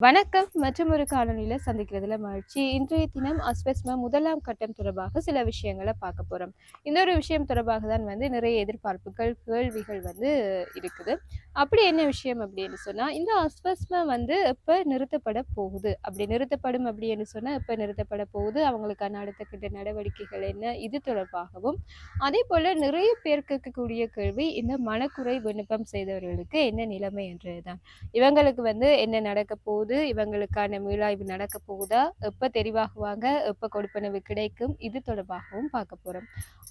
வணக்கம். மற்றும் ஒரு காணொலியில சந்திக்கிறதுல மகிழ்ச்சி. இன்றைய தினம் அஸ்பெஸ்மா முதலாம் கட்டம் தொடர்பாக சில விஷயங்களை பார்க்க போகிறோம் இந்த ஒரு விஷயம் தொடர்பாக தான் வந்து நிறைய எதிர்பார்ப்புகள் கேள்விகள் வந்து இருக்குது. அப்படி என்ன விஷயம் அப்படின்னு சொன்னால் இந்த அஸ்பெஸ்மா வந்து இப்போ நிறுத்தப்பட போகுது? அப்படி நிறுத்தப்படும் அப்படின்னு சொன்னால் இப்போ நிறுத்தப்பட போகுது? அவங்களுக்கான அடுத்தக்கிட்ட நடவடிக்கைகள் என்ன? இது தொடர்பாகவும் அதே போல் நிறைய பேர் கேட்கக்கூடிய கேள்வி இந்த மனக்குறை விண்ணப்பம் செய்தவர்களுக்கு என்ன நிலைமை என்றதுதான். இவங்களுக்கு வந்து என்ன நடக்க போகுது? இவங்களுக்கான மீளாய்வு நடக்க போகுதா? எப்போ தெரிவாகுவாங்க? எப்போ கொடுப்பனவு கிடைக்கும்? இது தொடர்பாகவும் பார்க்க போகிறோம்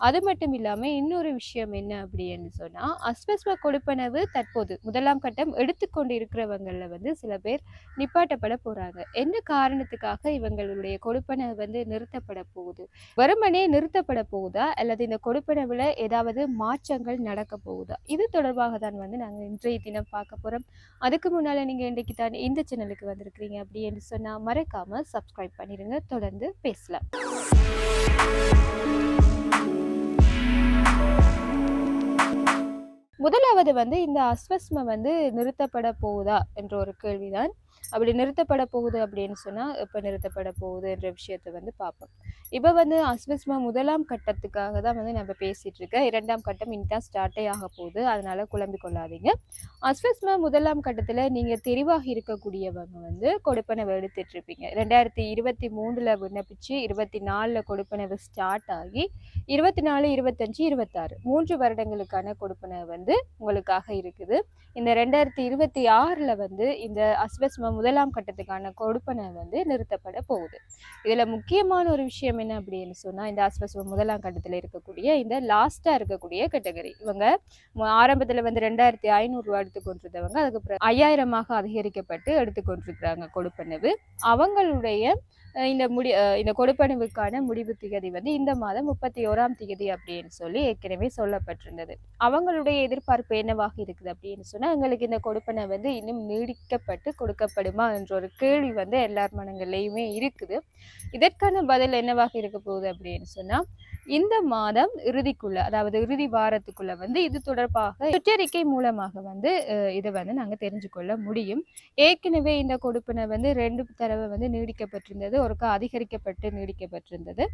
அது மட்டும் இல்லாமல் இன்னொரு விஷயம் என்ன அப்படின்னு சொன்னால் அஸ்வஸ்வ கொடுப்பனவு தற்போது முதலாம் கட்டம் எடுத்துக்கொண்டு இருக்கிறவங்களில் வந்து சில பேர் நிப்பாட்டப்பட போகிறாங்க என்ன காரணத்துக்காக இவங்களுடைய கொடுப்பனவு வந்து நிறுத்தப்பட போகுது? வெறுமனே நிறுத்தப்பட போகுதா? அல்லது இந்த கொடுப்பனவில் ஏதாவது மாற்றங்கள் நடக்க போகுதா? இது தொடர்பாக தான் வந்து நாங்கள் இன்றைய தினம் பார்க்க போகிறோம் அதுக்கு முன்னால் நீங்கள் இன்றைக்கு தான் இந்த சேனலுக்கு வந்திருக்கிறீங்க அப்படின்னு சொன்னால் மறக்காம சப்ஸ்கிரைப் பண்ணிடுங்க தொடர்ந்து பேசலாம். முதலாவது வந்து இந்த அஸ்வஸ்ம வந்து நிறுத்தப்பட போகுதா என்ற ஒரு கேள்விதான் அப்படி நிறுத்தப்பட போகுது அப்படின்னு சொன்னா இப்போ நிறுத்தப்பட போகுது என்ற விஷயத்தை வந்து பார்ப்போம். இப்போ வந்து அஸ்வஸ்மா முதலாம் கட்டத்துக்காக தான் வந்து நம்ம பேசிட்டு இருக்கேன் இரண்டாம் கட்டம் இனிதான் ஸ்டார்ட்டே ஆக போகுது. அதனால குழம்பிக் கொள்ளாதீங்க. அஸ்வஸ்மா முதலாம் கட்டத்துல நீங்க தெரிவாக இருக்கக்கூடியவங்க வந்து கொடுப்பனவு எடுத்துட்டு இருப்பீங்க. ரெண்டாயிரத்தி இருபத்தி மூணில் விண்ணப்பிச்சு இருபத்தி நாலுல கொடுப்பனவு ஸ்டார்ட் ஆகி இருபத்தி நாலு இருபத்தஞ்சி இருபத்தாறு மூன்று வருடங்களுக்கான கொடுப்பனை வந்து உங்களுக்காக இருக்குது. இந்த ரெண்டாயிரத்தி இருபத்தி ஆறுல வந்து இந்த அஸ்வஸ்மா முதலாம் கட்டத்துக்கான கொடுப்பனை வந்து நிறுத்தப்பட போகுது. இதில் முக்கியமான ஒரு விஷயம் என்ன அப்படின்னு சொன்னால் இந்த அஸ்வஸ்வ முதலாம் கட்டத்தில் இருக்கக்கூடிய இந்த லாஸ்ட்டாக இருக்கக்கூடிய கேட்டகரி. இவங்க ஆரம்பத்தில் வந்து ரெண்டாயிரத்தி ஐநூறுரூவா எடுத்துக்கொண்டிருந்தவங்க அதுக்கப்புறம் ஐயாயிரமாக அதிகரிக்கப்பட்டு எடுத்துக்கொண்டிருக்கிறாங்க கொடுப்பனவு. அவங்களுடைய இந்த முடி இந்த கொடுப்பனவுக்கான முடிவு திகதி வந்து இந்த மாதம் முப்பத்தி ஓராம் திகதி அப்படின்னு சொல்லி ஏற்கனவே சொல்லப்பட்டிருந்தது. அவங்களுடைய எதிர்பார்ப்பு என்னவாக இருக்குது அப்படின்னு சொன்னால் எங்களுக்கு இந்த கொடுப்பனை வந்து இன்னும் நீடிக்கப்பட்டு கொடுக்க கொடுக்கப்படுமா என்ற ஒரு கேள்வி வந்து எல்லார் மனங்கள்லையுமே இருக்குது. இதற்கான பதில் என்னவாக இருக்க போகுது அப்படின்னு சொன்னா இந்த மாதம் இறுதிக்குள்ள அதாவது இறுதி வாரத்துக்குள்ள வந்து இது தொடர்பாக சுற்றறிக்கை மூலமாக வந்து இதை வந்து நாங்கள் தெரிஞ்சு கொள்ள முடியும். ஏற்கனவே இந்த கொடுப்பினை வந்து ரெண்டு தடவை வந்து நீடிக்கப்பட்டிருந்தது ஒருக்கா அதிகரிக்கப்பட்டு நீடிக்கப்பட்டிருந்தது.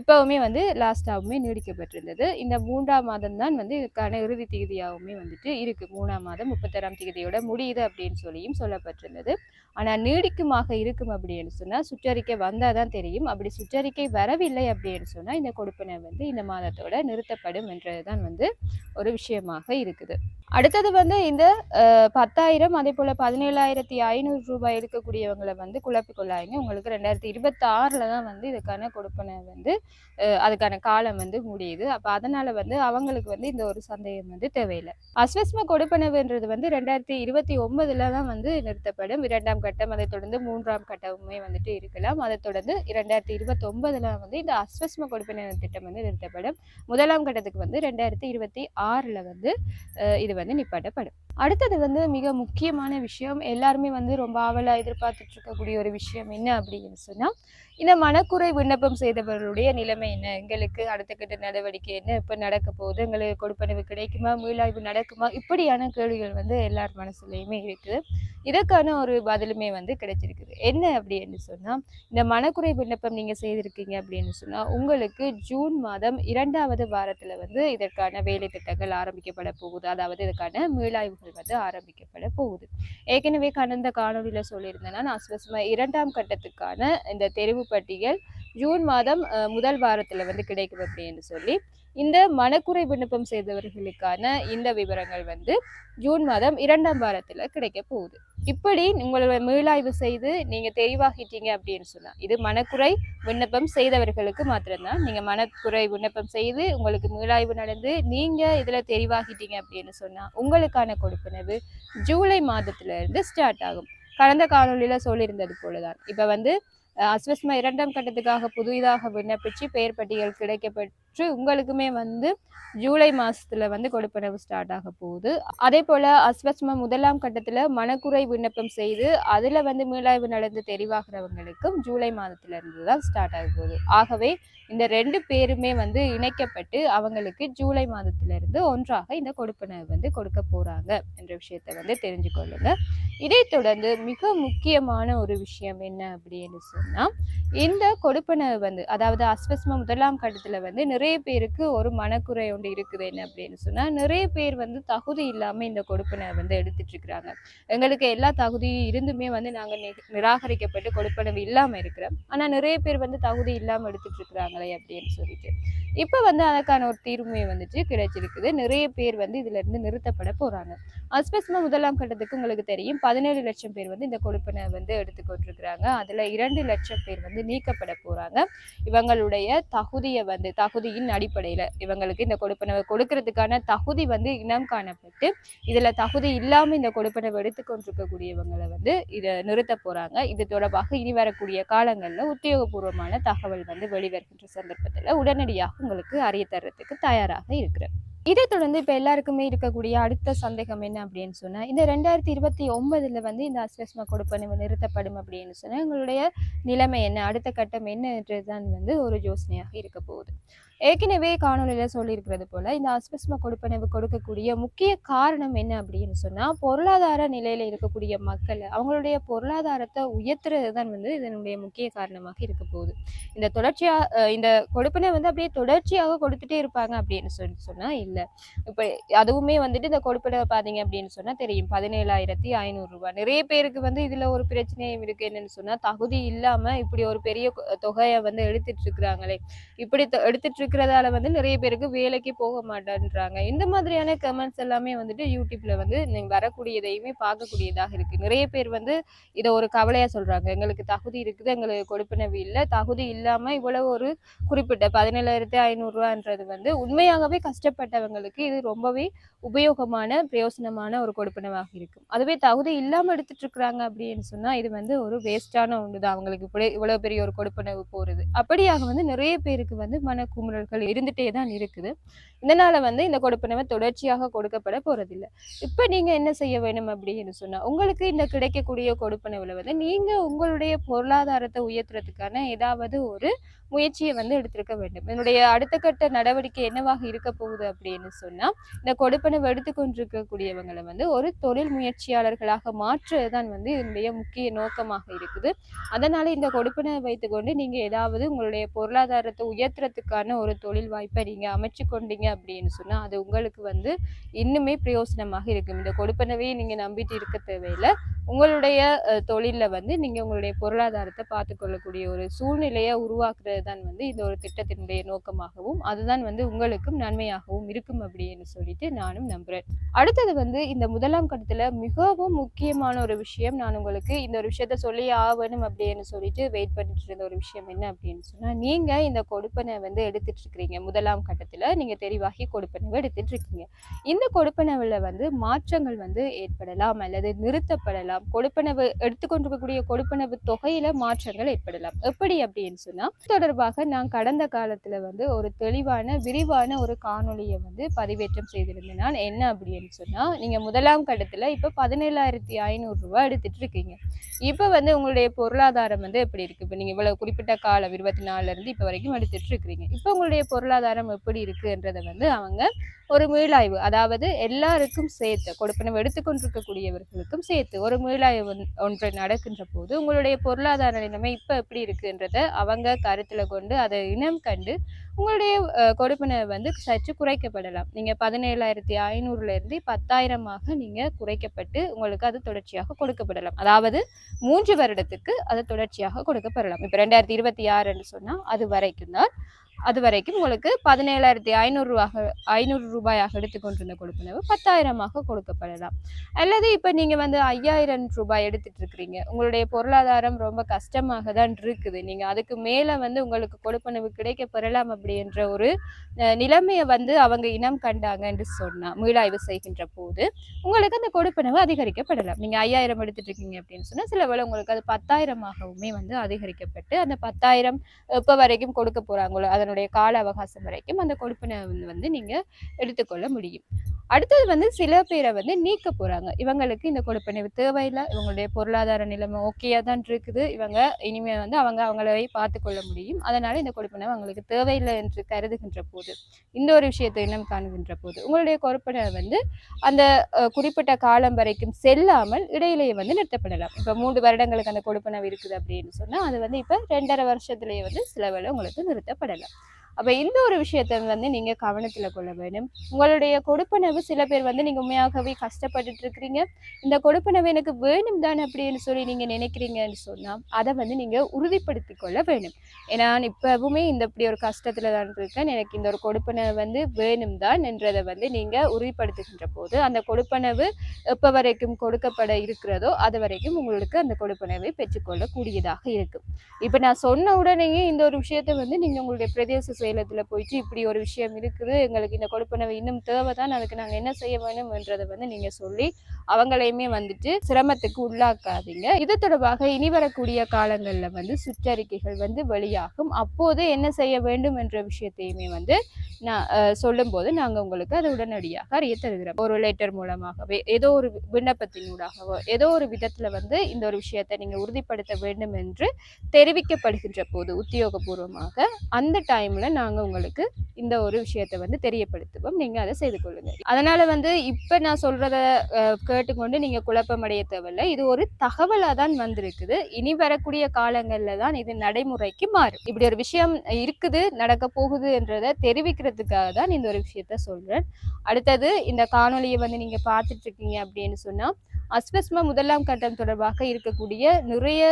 இப்போவுமே வந்து லாஸ்டாகவுமே நீடிக்கப்பட்டிருந்தது. இந்த மூன்றாம் மாதம் தான் வந்து இதுக்கான இறுதி தேதியாகவுமே வந்துட்டு இருக்கு. மூணாம் மாதம் முப்பத்தாறாம் தேதியோட முடியுது அப்படின்னு சொல்லியும் சொல்லப்பட்டிருந்தது. ஆனா நீடிக்குமாக இருக்கும் அப்படின்னு சொன்னா சுற்றறிக்கை வந்தாதான் தெரியும். அப்படி சுற்றறிக்கை வரவில்லை அப்படின்னு சொன்னா இந்த கொடுப்பினை வந்து இந்த மாதத்தோட நிறுத்தப்படும் என்றதுதான் வந்து ஒரு விஷயமாக இருக்குது. அடுத்தது வந்து இந்த பத்தாயிரம் அதே போல பதினேழாயிரத்தி ஐநூறு ரூபாய் இருக்கக்கூடியவங்களை வந்து குழப்பிக்கொள்ளாதீங்க உங்களுக்கு ரெண்டாயிரத்தி இருபத்தாறில் தான் வந்து இதுக்கான கொடுப்பனை வந்து அதுக்கான காலம் வந்து முடியுது. அப்ப அதனால வந்து அவங்களுக்கு வந்து இந்த ஒரு சந்தேகம் வந்து தேவையில்லை. அஸ்வஸ்ம கொடுப்பனவுன்றது வந்து ரெண்டாயிரத்தி இருபத்தி ஒன்பதுல தான் வந்து நிறுத்தப்படும். இரண்டாம் கட்டம் அதை தொடர்ந்து மூன்றாம் கட்டமுமே வந்துட்டு இருக்கலாம். அதை தொடர்ந்து இரண்டாயிரத்தி இருபத்தி ஒன்பதுல வந்து இந்த அஸ்வஸ்ம கொடுப்பனை திட்டம் வந்து நிறுத்தப்படும். முதலாம் கட்டத்துக்கு வந்து ரெண்டாயிரத்தி இருபத்தி ஆறுல வந்து இது இது வந்து நிப்பாட்டப்படும் அடுத்தது வந்து மிக முக்கியமான விஷயம் எல்லாருமே வந்து ரொம்ப ஆவலாக எதிர்பார்த்துட்டு இருக்கக்கூடிய ஒரு விஷயம் என்ன அப்படின்னு சொன்னால் இந்த மனக்குறை விண்ணப்பம் செய்தவர்களுடைய நிலைமை என்ன? எங்களுக்கு அடுத்த கட்ட நடவடிக்கை என்ன? இப்போ நடக்க போகுது? எங்களுக்கு கொடுப்பனவு கிடைக்குமா? மீளாய்வு நடக்குமா? இப்படியான கேள்விகள் வந்து எல்லார் மனசுலையுமே இருக்குது. இதற்கான ஒரு பதிலுமே வந்து கிடைச்சிருக்குது. என்ன அப்படின்னு சொன்னால் இந்த மனக்குறை விண்ணப்பம் நீங்கள் செய்திருக்கீங்க அப்படின்னு சொன்னால் உங்களுக்கு ஜூன் மாதம் இரண்டாவது வாரத்தில் வந்து இதற்கான வேலை திட்டங்கள் ஆரம்பிக்கப்பட போகுது. அதாவது இதுக்கான மீளாய்வுகள் வந்து ஆரம்பிக்கப்பட போகுது. ஏற்கனவே கடந்த காணொலியில் சொல்லியிருந்தேன்னா நான் இரண்டாம் கட்டத்துக்கான இந்த தெரிவு பட்டியல் ஜூன் மாதம் முதல் வாரத்தில் வந்து கிடைக்கும் அப்படின்னு சொல்லி இந்த மனக்குறை விண்ணப்பம் செய்தவர்களுக்கான இந்த விவரங்கள் வந்து ஜூன் மாதம் இரண்டாம் வாரத்தில் கிடைக்க போகுது. இப்படி உங்களோட மீளாய்வு செய்து நீங்கள் தெரிவாகிட்டீங்க அப்படின்னு சொன்னால் இது மனக்குறை விண்ணப்பம் செய்தவர்களுக்கு மாத்திரம்தான். நீங்கள் மனக்குறை விண்ணப்பம் செய்து உங்களுக்கு மீளாய்வு நடந்து நீங்கள் இதில் தெரிவாகிட்டீங்க அப்படின்னு சொன்னால் உங்களுக்கான கொடுப்பனவு ஜூலை மாதத்திலிருந்து ஸ்டார்ட் ஆகும். கடந்த காணொலியில் சொல்லியிருந்தது போலதான். இப்போ வந்து அஸ்வஸ்மா இரண்டாம் கட்டத்துக்காக புதிதாக விண்ணப்பிச்சு பெயர் பட்டியல் கிடைக்கப்பெற்று உங்களுக்குமே வந்து ஜூலை மாசத்துல வந்து கொடுப்பனவு ஸ்டார்ட் ஆக போகுது. அதே போல அஸ்வஸ்ம முதலாம் கட்டத்துல மனக்குறை விண்ணப்பம் செய்து அதுல வந்து மீளாய்வு நடந்து தெரிவாகிறவங்களுக்கும் ஜூலை மாதத்துலேருந்து தான் ஸ்டார்ட் ஆக போகுது. ஆகவே இந்த ரெண்டு பேருமே வந்து இணைக்கப்பட்டு அவங்களுக்கு ஜூலை மாதத்துல இருந்து ஒன்றாக இந்த கொடுப்பனவு வந்து கொடுக்க போறாங்க என்ற விஷயத்த வந்து தெரிஞ்சுக்கொள்ளுங்க. இதை தொடர்ந்து மிக முக்கியமான ஒரு விஷயம் என்ன அப்படின்னு சொன்னா இந்த கொடுப்பனவு வந்து அதாவது அஸ்வஸ்ம முதலாம் கட்டத்தில் வந்து நிறைய பேருக்கு ஒரு மனக்குறை ஒன்று இருக்குது என்ன அப்படின்னு சொன்னால் நிறைய பேர் வந்து தகுதி இல்லாமல் இந்த கொடுப்பனவை வந்து எடுத்துட்டு இருக்கிறாங்க. எங்களுக்கு எல்லா தகுதியும் இருந்துமே வந்து நாங்கள் நி- நிராகரிக்கப்பட்டு கொடுப்பனவு இல்லாமல் இருக்கிறோம். ஆனால் நிறைய பேர் வந்து தகுதி இல்லாமல் எடுத்துட்டு இருக்கிறாங்களே அப்படின்னு சொல்லிட்டு. இப்போ வந்து அதற்கான ஒரு தீர்வுமே வந்துட்டு கிடைச்சிருக்குது. நிறைய பேர் வந்து இதிலிருந்து நிறுத்தப்பட போகிறாங்க அஸ்பஸ்மா முதலாம் கட்டத்துக்கு உங்களுக்கு தெரியும் பதினேழு லட்சம் பேர் வந்து இந்த கொடுப்பனை வந்து எடுத்துக்கொண்டிருக்கிறாங்க அதில் இரண்டு லட்சம் பேர் வந்து நீக்கப்பட போறாங்க. இவங்களுடைய தகுதியை வந்து தகுதியின் அடிப்படையில இவங்களுக்கு இந்த கொடுப்பனவை கொடுக்கறதுக்கான தகுதி வந்து இனம் காணப்பட்டு இதுல தகுதி இல்லாம இந்த கொடுப்பனவை எடுத்துக்கொண்டிருக்கக்கூடியவங்களை வந்து இதை நிறுத்த போறாங்க. இது தொடர்பாக இனி வரக்கூடிய காலங்களில் உத்தியோகபூர்வமான தகவல் வந்து வெளிவருகின்ற சந்தர்ப்பத்தில் உடனடியாக உங்களுக்கு அறிய தர்றதுக்கு தயாராக இருக்கிறேன். இதை தொடர்ந்து இப்போ எல்லாருக்குமே இருக்கக்கூடிய அடுத்த சந்தேகம் என்ன அப்படின்னு சொன்னால் இந்த ரெண்டாயிரத்தி இருபத்தி ஒன்பதில் வந்து இந்த அஸ்வஸ்மா கொடுப்பனவு நிறுத்தப்படும் அப்படின்னு சொன்னால் எங்களுடைய நிலைமை என்ன? அடுத்த கட்டம் என்னன்றதுதான் வந்து ஒரு யோசனையாக இருக்க போகுது. ஏற்கனவே காணொலியில் சொல்லியிருக்கிறது போல் இந்த அஸ்பஸ்மா கொடுப்பனவு கொடுக்கக்கூடிய முக்கிய காரணம் என்ன அப்படின்னு சொன்னால் பொருளாதார நிலையில் இருக்கக்கூடிய மக்கள் அவங்களுடைய பொருளாதாரத்தை உயர்த்துறது தான் வந்து இதனுடைய முக்கிய காரணமாக இருக்க போகுது. இந்த தொடர்ச்சியாக இந்த கொடுப்பனை வந்து அப்படியே தொடர்ச்சியாக கொடுத்துட்டே இருப்பாங்க அப்படின்னு சொல்லி சொன்னால் இல்லை. இப்போ அதுவுமே வந்துட்டு இந்த கொடுப்பனை பார்த்தீங்க அப்படின்னு சொன்னால் தெரியும். பதினேழாயிரத்தி ஐநூறுரூவா நிறைய பேருக்கு வந்து இதில் ஒரு பிரச்சனையும் இருக்குது என்னன்னு சொன்னால் தகுதி இல்லாமல் இப்படி ஒரு பெரிய தொகையை வந்து எடுத்துட்டு இருக்கிறாங்களே. இப்படி எடுத்துட்டு இருக்கிறதால வந்து நிறைய பேருக்கு வேலைக்கு போக மாட்டேன்றாங்க. இந்த மாதிரியான கமெண்ட்ஸ் எல்லாமே வந்துட்டு யூடியூப்ல வந்து நீங்கள் வரக்கூடியதையுமே பார்க்கக்கூடியதாக இருக்கு. நிறைய பேர் வந்து இதை ஒரு கவலையா சொல்றாங்க. எங்களுக்கு தகுதி இருக்குது எங்களுக்கு கொடுப்பினவு இல்லை. தகுதி இல்லாம இவ்வளவு ஒரு குறிப்பிட்ட பதினேழாயிரத்தி ஐநூறுரூவான்றது வந்து உண்மையாகவே கஷ்டப்பட்டவங்களுக்கு இது ரொம்பவே உபயோகமான பிரயோசனமான ஒரு கொடுப்பினவாக இருக்கும். அதுவே தகுதி இல்லாம எடுத்துட்டு இருக்கிறாங்க அப்படின்னு சொன்னா இது வந்து ஒரு வேஸ்டான ஒன்று தான் அவங்களுக்கு இப்படி இவ்வளவு பெரிய ஒரு கொடுப்பனவு போறது. அப்படியாக வந்து நிறைய பேருக்கு வந்து மனக்குமுறல்கள் இருந்துட்டே தான் இருக்குது. இதனால வந்து இந்த கொடுப்பனவை தொடர்ச்சியாக கொடுக்கப்பட போறதில்லை. இப்ப நீங்க என்ன செய்ய வேணும் அப்படின்னு சொன்னால் உங்களுக்கு இந்த கிடைக்கக்கூடிய கொடுப்பனவுல வந்து நீங்க உங்களுடைய பொருளாதாரத்தை உயர்த்துறதுக்கான ஏதாவது ஒரு முயற்சியை வந்து எடுத்திருக்க வேண்டும். என்னுடைய அடுத்த கட்ட நடவடிக்கை என்னவாக இருக்க போகுது அப்படின்னு சொன்னா இந்த கொடுப்பனவு எடுத்துக்கொண்டிருக்கக்கூடியவங்களை வந்து ஒரு தொழில் முயற்சியாளர்களாக மாற்றுறதுதான் வந்து இதனுடைய முக்கிய நோக்கமாக இருக்குது. அதனால இந்த கொடுப்பனை வைத்துக்கொண்டு நீங்க ஏதாவது உங்களுடைய பொருளாதாரத்தை உயர்த்துறதுக்கான ஒரு தொழில் வாய்ப்பை நீங்க அமைச்சு கொண்டீங்க அப்படின்னு சொன்னா அது உங்களுக்கு வந்து இன்னுமே பிரயோசனமாக இருக்கும். இந்த கொடுப்பனவே நீங்க நம்பிட்டு இருக்க தேவையில்லை. உங்களுடைய தொழிலில் வந்து நீங்கள் உங்களுடைய பொருளாதாரத்தை பார்த்துக்கொள்ளக்கூடிய ஒரு சூழ்நிலையை உருவாக்குறது தான் வந்து இந்த ஒரு திட்டத்தினுடைய நோக்கமாகவும் அதுதான் வந்து உங்களுக்கும் நன்மையாகவும் இருக்கும் அப்படின்னு சொல்லிட்டு நானும் நம்புகிறேன் அடுத்தது வந்து இந்த முதலாம் கட்டத்தில் மிகவும் முக்கியமான ஒரு விஷயம் நான் உங்களுக்கு இந்த ஒரு விஷயத்த சொல்லி ஆகணும் அப்படின்னு சொல்லிட்டு வெயிட் பண்ணிட்டு இருந்த ஒரு விஷயம் என்ன அப்படின்னு சொன்னால் நீங்கள் இந்த கொடுப்பனை வந்து எடுத்துட்டு இருக்கிறீங்க முதலாம் கட்டத்தில் நீங்கள் தெரிவாகி கொடுப்பனவை எடுத்துட்டு இருக்கீங்க இந்த கொடுப்பனவில் வந்து மாற்றங்கள் வந்து ஏற்படலாம் அல்லது நிறுத்தப்படலாம். கொடுப்பனவு எடுத்துக்கொண்டிருக்கக்கூடிய கொடுப்பனவு தொகையில மாற்றங்கள் ஏற்படலாம். எப்படி அப்படின்னு சொன்னா தொடர்பாக நான் கடந்த காலத்துல வந்து ஒரு தெளிவான விரிவான ஒரு காணொளியை வந்து பதிவேற்றம் செய்திருந்தேன். நான் என்ன அப்படின்னு சொன்னா நீங்க முதலாம் கட்டத்துல இப்ப பதினேழாயிரத்தி ஐநூறு ரூபாய் எடுத்துட்டு இருக்கீங்க இப்ப வந்து உங்களுடைய பொருளாதாரம் வந்து எப்படி இருக்கு? இப்ப நீங்க இவ்வளவு குறிப்பிட்ட காலம் இருபத்தி நாலுல இருந்து இப்ப வரைக்கும் எடுத்துட்டு இருக்கிறீங்க இப்ப உங்களுடைய பொருளாதாரம் எப்படி இருக்குன்றத வந்து அவங்க ஒரு மீளாய்வு அதாவது எல்லாருக்கும் சேர்த்து கொடுப்பனவு எடுத்துக்கொண்டிருக்கக்கூடியவர்களுக்கும் சேர்த்து ஒரு மீளாய்வு ஒன்- ஒன்று நடக்கின்ற போது உங்களுடைய பொருளாதார நிலைமை இப்போ எப்படி இருக்குன்றத அவங்க கருத்தில் கொண்டு அதை இனம் கண்டு உங்களுடைய கொடுப்பினை வந்து சற்று குறைக்கப்படலாம். நீங்கள் பதினேழாயிரத்தி ஐநூறுலேருந்து பத்தாயிரமாக நீங்கள் குறைக்கப்பட்டு உங்களுக்கு அது தொடர்ச்சியாக கொடுக்கப்படலாம். அதாவது மூன்று வருடத்துக்கு அது தொடர்ச்சியாக கொடுக்கப்படலாம். இப்போ ரெண்டாயிரத்தி இருபத்தி ஆறுன்னு சொன்னால் அது வரைக்கும் தான். அது வரைக்கும் உங்களுக்கு பதினேழாயிரத்தி ஐநூறுரூவாக ஐநூறு ரூபாயாக எடுத்துக்கொண்டிருந்த கொடுப்பனவு பத்தாயிரமாக கொடுக்கப்படலாம். அல்லது இப்போ நீங்கள் வந்து ஐயாயிரம் ரூபாய் எடுத்துட்டு இருக்கிறீங்க உங்களுடைய பொருளாதாரம் ரொம்ப கஷ்டமாக தான் இருக்குது. நீங்கள் அதுக்கு மேலே வந்து உங்களுக்கு கொடுப்பனவு கிடைக்க பெறலாம் அப்படின்ற ஒரு நிலைமையை வந்து அவங்க இனம் கண்டாங்க என்று சொன்னால் மீளாய்வு செய்கின்ற போது உங்களுக்கு அந்த கொடுப்பனவு அதிகரிக்கப்படலாம். நீங்கள் ஐயாயிரம் எடுத்துட்டு இருக்கீங்க அப்படின்னு சொன்னால் சில வேளை உங்களுக்கு அது பத்தாயிரமாகவுமே வந்து அதிகரிக்கப்பட்டு அந்த பத்தாயிரம் எப்போ வரைக்கும் கொடுக்க போகிறாங்களோ அதனுடைய அதனுடைய கால அவகாசம் வரைக்கும் அந்த கொடுப்பினை வந்து நீங்க எடுத்துக்கொள்ள முடியும். அடுத்தது வந்து சில பேரை வந்து நீக்க போகிறாங்க இவங்களுக்கு இந்த கொடுப்பனவு தேவையில்லை. இவங்களுடைய பொருளாதார நிலைமை ஓகேயா தான் இருக்குது. இவங்க இனிமேல் வந்து அவங்க அவங்களவே பார்த்து கொள்ள முடியும். அதனால் இந்த கொடுப்பனவு அவங்களுக்கு தேவையில்லை என்று கருதுகின்ற போது இந்த ஒரு விஷயத்தை இன்னும் காணுகின்ற போது உங்களுடைய கொடுப்பனவு வந்து அந்த குறிப்பிட்ட காலம் வரைக்கும் செல்லாமல் இடையிலேயே வந்து நிறுத்தப்படலாம். இப்போ மூன்று வருடங்களுக்கு அந்த கொடுப்பனவு இருக்குது அப்படின்னு சொன்னால் அது வந்து இப்போ ரெண்டரை வருஷத்துலேயே வந்து சில உங்களுக்கு நிறுத்தப்படலாம். அப்போ இந்த ஒரு விஷயத்தை வந்து நீங்கள் கவனத்தில் கொள்ள வேண்டும். உங்களுடைய கொடுப்பனவு சில பேர் வந்து நீங்கள் உண்மையாகவே கஷ்டப்பட்டுட்டு இருக்கிறீங்க. இந்த கொடுப்பனவு எனக்கு வேணும் தான் அப்படின்னு சொல்லி நீங்கள் நினைக்கிறீங்கன்னு சொன்னால் அதை வந்து நீங்கள் உறுதிப்படுத்திக் கொள்ள வேண்டும். ஏன்னா இப்போவுமே இந்த இப்படி ஒரு கஷ்டத்தில் தான் இருக்கேன். எனக்கு இந்த ஒரு கொடுப்பனவு வந்து வேணும் தான் என்றதை வந்து நீங்கள் உறுதிப்படுத்துகின்ற போது அந்த கொடுப்பனவு எப்போ வரைக்கும் கொடுக்கப்பட இருக்கிறதோ அது வரைக்கும் உங்களுக்கு அந்த கொடுப்பனவை பெற்றுக்கொள்ளக்கூடியதாக இருக்கும். இப்போ நான் சொன்ன உடனேயே இந்த ஒரு விஷயத்தை வந்து நீங்கள் உங்களுடைய பிரதேச செயலத்துல போயிட்டு இப்படி ஒரு விஷயம் இருக்குது. எங்களுக்கு இந்த கொடுப்பனவை இன்னும் தேவை தான் அதுக்கு நாங்கள் என்ன செய்ய வேணும்ன்றதை வந்து நீங்கள் சொல்லி அவங்களையுமே வந்துட்டு சிரமத்துக்கு உள்ளாக்காதீங்க. இது தொடர்பாக இனி வரக்கூடிய காலங்களில் வந்து சுற்றறிக்கைகள் வந்து வெளியாகும். அப்போது என்ன செய்ய வேண்டும் என்ற விஷயத்தையுமே வந்து நான் சொல்லும்போது நாங்கள் உங்களுக்கு அதை உடனடியாக அறிய தருகிறோம் ஒரு லெட்டர் மூலமாகவே ஏதோ ஒரு விண்ணப்பத்தினூடாகவோ ஏதோ ஒரு விதத்தில் வந்து இந்த ஒரு விஷயத்தை நீங்கள் உறுதிப்படுத்த வேண்டும் என்று தெரிவிக்கப்படுகின்ற போது உத்தியோகபூர்வமாக அந்த டைமில் நாங்கள் உங்களுக்கு இந்த ஒரு விஷயத்தை வந்து தெரியப்படுத்துவோம். நீங்கள் அதை செய்து கொள்ளுங்கள் அதனால் வந்து இப்போ நான் சொல்கிறத கேட்டுக்கொண்டு நீங்கள் குழப்பமடைய தேவையில்லை. இது ஒரு தகவலாக தான் வந்திருக்குது. இனி வரக்கூடிய காலங்களில் தான் இது நடைமுறைக்கு மாறும். இப்படி ஒரு விஷயம் இருக்குது நடக்க போகுது என்றதை தெரிவிக்கிறதுக்காக தான் இந்த ஒரு விஷயத்த சொல்கிறேன் அடுத்தது இந்த காணொலியை வந்து நீங்கள் பார்த்துட்டு இருக்கீங்க அப்படின்னு சொன்னால் அஸ்வஸ்ம முதலாம் கட்டம் தொடர்பாக இருக்கக்கூடிய நிறைய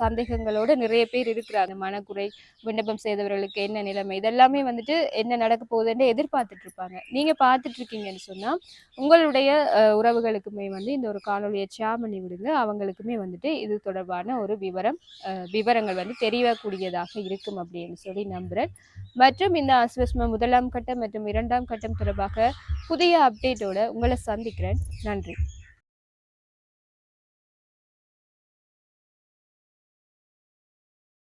சந்தேகங்களோட நிறைய பேர் இருக்கிறாங்க. மனக்குறை விண்ணப்பம் செய்தவர்களுக்கு என்ன நிலைமை? இதெல்லாமே வந்துட்டு என்ன நடக்க போகுதுன்னு எதிர்பார்த்துட்டு இருப்பாங்க. நீங்க பார்த்துட்டு இருக்கீங்கன்னு சொன்னா உங்களுடைய உறவுகளுக்குமே வந்து இந்த ஒரு காணொலியை ஷேர் பண்ணி விடுங்க. அவங்களுக்குமே வந்துட்டு இது தொடர்பான ஒரு விவரம் விவரங்கள் வந்து தெரியக்கூடியதாக இருக்கும் அப்படின்னு சொல்லி நம்புறேன். மற்றும் இந்த அஸ்வஸ்ம முதலாம் கட்டம் மற்றும் இரண்டாம் கட்டம் தொடர்பாக புதிய அப்டேட்டோட உங்களை சந்திக்கிறேன். நன்றி.